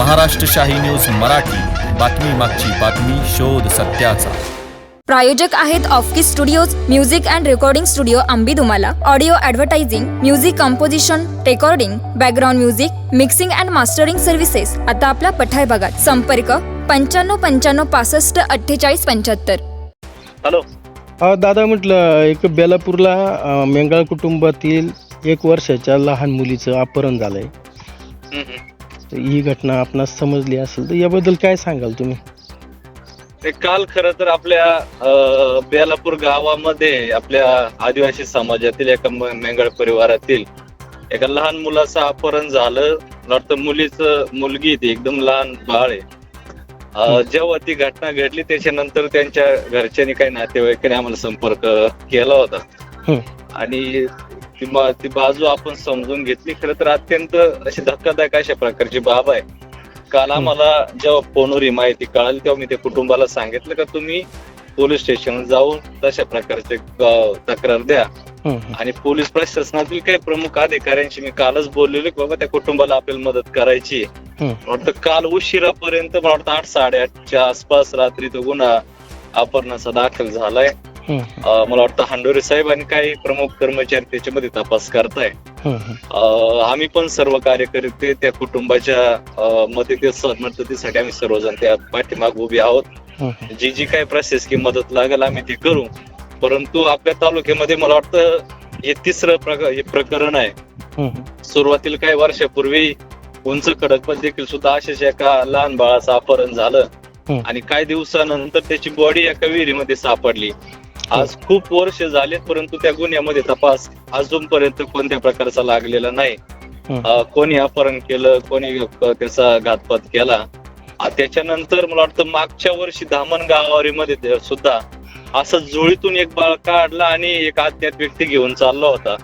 महाराष्ट्र शाही न्यूज मराठी. बातमी मागची बातमी शोध सत्याचा. प्रायोजक आहेत ऑफकिस studios music and recording studio Ambi Dumala audio advertising music composition recording background music mixing and mastering services आता आपल्या पठार भागात संपर्क पंच्याण्णव पंच्याण्णव पासष्ट अठ्ठेचाळीस पंच्याहत्तर. हॅलो. हा दादा म्हटलं एक बेलापूरला अं, मेंगाळ कुटुंबातील एक वर्षाच्या लहान मुलीचं अपहरण झालंय. हम्म, हम्म. तर ही घटना आपणास समजली असेल तर याबद्दल काय सांगाल तुम्ही? ते काल खरं तर आपल्या बेलापूर गावामध्ये आपल्या आदिवासी समाजातील एका मेंगळ परिवारातील एका लहान मुलाचं अपहरण झालं. वाटतं मुलीचं मुलगी ती एकदम लहान बाळ आहे. जेव्हा ती घटना घडली त्याच्यानंतर त्यांच्या घरच्यांनी काही नातेवाईकांनी आम्हाला संपर्क केला होता. आणि ती ती बाजू आपण समजून घेतली. खरं तर अत्यंत अशी धक्कादायक अशा प्रकारची बाब आहे. काल आम्हाला जेव्हा फोनवर ही माहिती कळाली तेव्हा मी त्या कुटुंबाला सांगितलं का तुम्ही पोलीस स्टेशन जाऊन तशा प्रकारचे तक्रार द्या. आणि पोलीस प्रशासनातील काही प्रमुख अधिकाऱ्यांशी मी कालच बोललेलो की बाबा त्या कुटुंबाला आपल्याला मदत करायची वाटतं काल उशिरापर्यंत मला वाटतं आठ साडेआठच्या आसपास रात्री तो गुन्हा अपहरणाचा दाखल झालाय. अं, मला वाटतं हांडोरे साहेब आणि काही प्रमुख कर्मचारी त्याच्यामध्ये तपास करताय. अं, आम्ही पण सर्व कार्यकर्ते त्या कुटुंबाच्या अं, मदतीस मदतीसाठी आम्ही सर्वजण त्या पाठीमाग उभे आहोत. जी जी काही प्रशासकीय मदत लागेल आम्ही ती करू परंतु आपल्या तालुक्यामध्ये मला वाटतं हे तिसरं प्रक- हे प्रकरण आहे. सुरुवातीला काही वर्षापूर्वी उंच खडकपत देखील सुद्धा अशाच एका लहान बाळाचं अपहरण झालं. आणि काही दिवसानंतर त्याची बॉडी एका विहिरीमध्ये सापडली आज खूप वर्ष झालेत परंतु त्या गुन्ह्यामध्ये तपास अजूनपर्यंत कोणत्या प्रकारचा लागलेला नाही. हं. कोणी अपहरण केलं कोणी त्याचा घातपात केला. त्याच्यानंतर मला वाटतं मागच्या वर्षी धामण गावारीमध्ये सुद्धा असं जुळीतून एक बाळ काढला आणि एक अज्ञात व्यक्ती घेऊन चालला होता.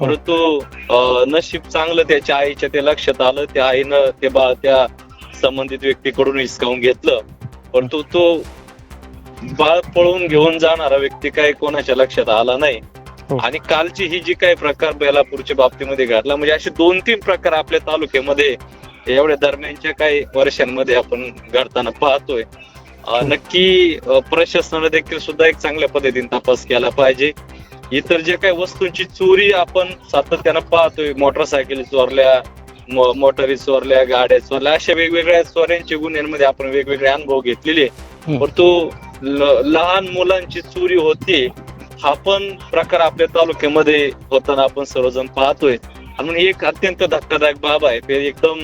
परंतु अं, नशीब चांगलं त्याच्या आईच्या ते लक्षात आलं त्या आईनं ते बाळ त्या संबंधित व्यक्तीकडून हिसकावून घेतलं. परंतु तो बाळ पळून घेऊन जाणारा व्यक्ती काही कोणाच्या लक्षात आला नाही. हो. आणि कालची ही जी काही प्रकार बेलापूरच्या बाबतीमध्ये घडला म्हणजे असे दोन तीन प्रकार आपल्या तालुक्यामध्ये एवढ्या दरम्यानच्या काही वर्षांमध्ये आपण घडताना पाहतोय. अं, नक्की अं, प्रशासनाने देखील सुद्धा एक चांगल्या पद्धतीने तपास केला पाहिजे. इतर जे काही वस्तूंची चोरी आपण सातत्यानं पाहतोय मोटरसायकली चोरल्या मो- मोटारी चोरल्या गाड्या चोरल्या अशा वेगवेगळ्या चोऱ्यांच्या गुन्ह्यांमध्ये आपण वेगवेगळे अनुभव घेतलेले हम्म. परंतु लहान मुलांची चोरी होते हा पण प्रकार आपल्या तालुक्यामध्ये होताना आपण सर्वजण पाहतोय. म्हणून एक अत्यंत धक्कादायक बाब आहे. ते एकदम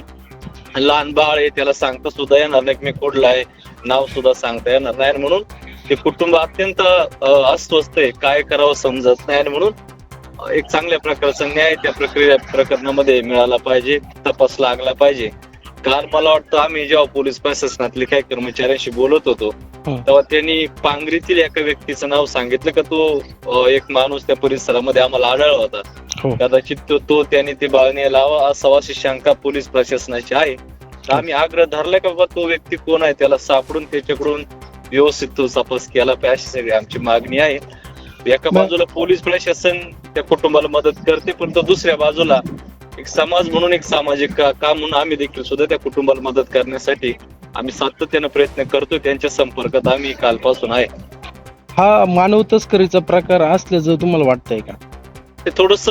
लहान बाळ आहे त्याला सांगता सुद्धा येणार नाही. मी कुठला आहे नाव सुद्धा सांगता येणार नाही. म्हणून ते कुटुंब अत्यंत अस्वस्थ आहे. काय करावं समजत नाही. म्हणून एक चांगल्या प्रकारचा न्याय त्या प्रक्रिया प्रकरणामध्ये मिळाला पाहिजे. तपास लागला पाहिजे. काल मला वाटतं आम्ही जेव्हा पोलीस प्रशासनातले काही कर्मचाऱ्यांशी बोलत होतो तेव्हा त्यांनी पांगरीतील एका व्यक्तीचं नाव सांगितलं का तो एक माणूस त्या परिसरामध्ये आम्हाला आढळला होता. हो. कदाचित तो तो त्याने ते बाळने लावा असावा अशी शंका पोलीस प्रशासनाची आहे. आम्ही आग्रह धरला का बाबा तो व्यक्ती कोण आहे त्याला सापडून त्याच्याकडून व्यवस्थित तो तपास केला पाहिजे अशी सगळी आमची मागणी आहे. एका बाजूला पोलीस प्रशासन त्या कुटुंबाला मदत करते पण तो दुसऱ्या बाजूला एक समाज म्हणून एक सामाजिक काम म्हणून आम्ही देखील सुद्धा त्या कुटुंबाला मदत करण्यासाठी आम्ही सातत्यानं प्रयत्न करतो त्यांच्या संपर्कात आम्ही कालपासून आहे हा मानव तस्करीचा प्रकार असल्याचं तुम्हाला वाटतंय का ते थोडस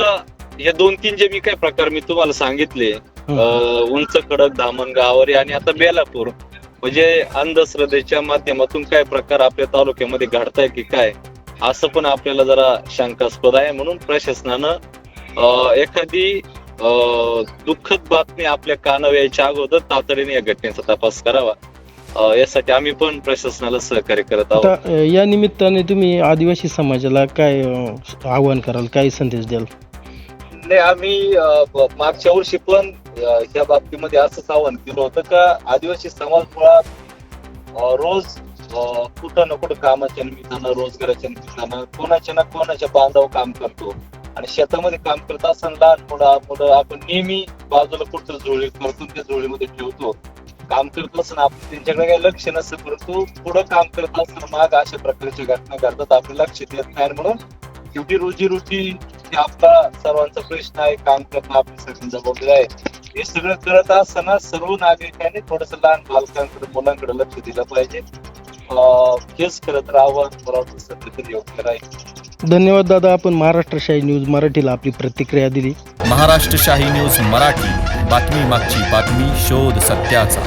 हे दोन तीन जे मी काय प्रकार मी तुम्हाला सांगितले. अं, उंच कडक धामण गावारी आणि आता बेलापूर म्हणजे अंधश्रद्धेच्या माध्यमातून काय प्रकार आपल्या तालुक्यामध्ये घडताय की काय असं पण आपल्याला जरा शंकास्पद आहे म्हणून प्रशासनानं अं, एखादी दुःखद बातमी आपल्या कानावर यायच्या अगोदर तातडीने या घटनेचा तपास करावा. यासाठी आम्ही पण प्रशासनाला सहकार्य करत आहोत. या निमित्ताने तुम्ही आदिवासी समाजाला काय आवाहन कराल काय संदेश द्याल? नाही आम्ही मागच्या वर्षी पण ह्या बाबतीमध्ये असंच आवाहन केलं होतं का आदिवासी समाज मुळात रोज कुठं ना कुठं कामाच्या निमित्तानं रोजगाराच्या निमित्तानं कोणाच्या ना कोणाच्या बांधाव काम करतो. आणि शेतामध्ये काम करत असताना लहान मुलं मुलं आपण नेहमी बाजूला कुठं जोळी करतो त्या जोळीमध्ये ठेवतो. काम करत असताना आपण त्यांच्याकडे काही लक्ष नसतं परंतु पुढं काम करत असताना माग अशा प्रकारच्या घटना घडतात. आपलं लक्ष देत नाही म्हणून शेवटी रोजीरोटी रोजी आपला सर्वांचा प्रश्न आहे काम करणं आपली सगळी जबाबदारी आहे. हे सगळं करत असताना सर्व नागरिकांनी थोडस लहान बालकांकडे मुलांकडे लक्ष दिलं पाहिजे. अं, हेच करत राहावं मला वाटतं सध्या तरी योग्य राहील. धन्यवाद दादा आपण महाराष्ट्रशाही न्यूज मराठीला आपली प्रतिक्रिया दिली. महाराष्ट्रशाही न्यूज मराठी. बातमी मागची बातमी शोध सत्याचा.